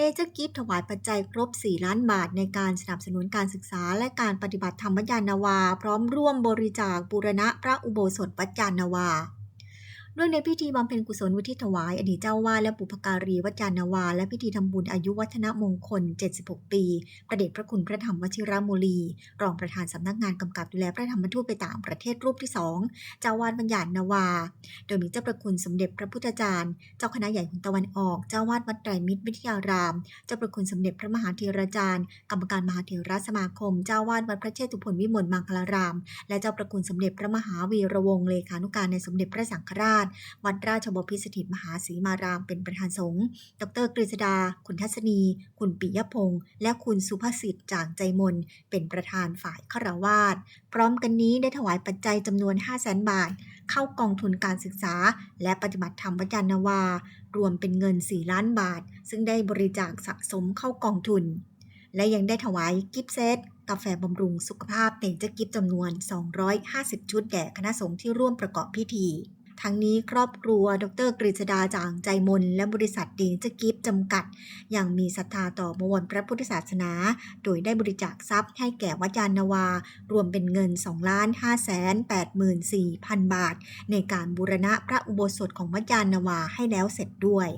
เดเจอร์กิฟถวายปัจจัยครบ 4 ล้านบาทในการสนับสนุนการศึกษา และการปฏิบัติธรรมวัดยานนาวา พร้อมร่วมบริจาคบูรณะพระอุโบสถวัดยานนาวา ด้วยในพิธีบำเพ็ญกุศลอุทิถวาย อดีตเจ้าวาดและบุพการีวัดยานนาวา และพิธีทำบุญอายุวัฒนมงคล 76 ปีประเดชพระคุณพระธรรมวชิรมุลี รองประธานสำนักงานกำกับดูแลพระธรรมทูตไปต่างประเทศรูปที่สองเจ้าวาดวัดยานนาวา โดยมีเจ้าประคุณสมเด็จพระพุทธจารย์ เจ้าคณะใหญ่หุ่นตะวันออก เจ้าวาดวัดไตรมิตรวิทยาราม เจ้าประคุณสมเด็จพระมหาเถราจารย์ กรรมการมหาเถรสมาคม เจ้าวาดวัดพระเชตุพนวิมลมังคลาราม และเจ้าประคุณสมเด็จพระมหาวีระวงศ์เลขานุการในสมเด็จพระสังฆราชวัดราชบพิสถิตมหาศรีมารามเป็นประธานสงฆ์ ดรกฤษดา คุณทัศนี คุณปิยพงษ์และคุณสุภสิทธิ์จางใจมน เป็นประธานฝ่ายฆราวาส พร้อมกันนี้ได้ถวายปัจจัยจำนวน 5 0 0แสนบาท เข้ากองทุนการศึกษา และปฏิบัติธรรมวัดยานาวา รวมเป็นเงิน 4 ล้านบาท ซึ่งได้บริจาคสะสมเข้ากองทุน และยังได้ถวายกิฟต์เซตกาแฟบำรุงสุขภาพเต็งเจกิฟต์จำนวน 250 ชุดแด่คณะสงฆ์ที่ร่วมประกอบพิธี ทั้งนี้ครอบครัว ดรกฤษดาจางใจมน และบริษัทดีเจกิฟจำกัดยังมีศรัทธาต่อบวรพระพุทธศาสนา โดยได้บริจาคทรัพย์ให้แก่วัดยานนาวา รวมเป็นเงิน 2 5 8 4 0 0 0 บาท ในการบูรณะพระอุโบสถของวัดยานนาวาให้แล้วเสร็จด้วย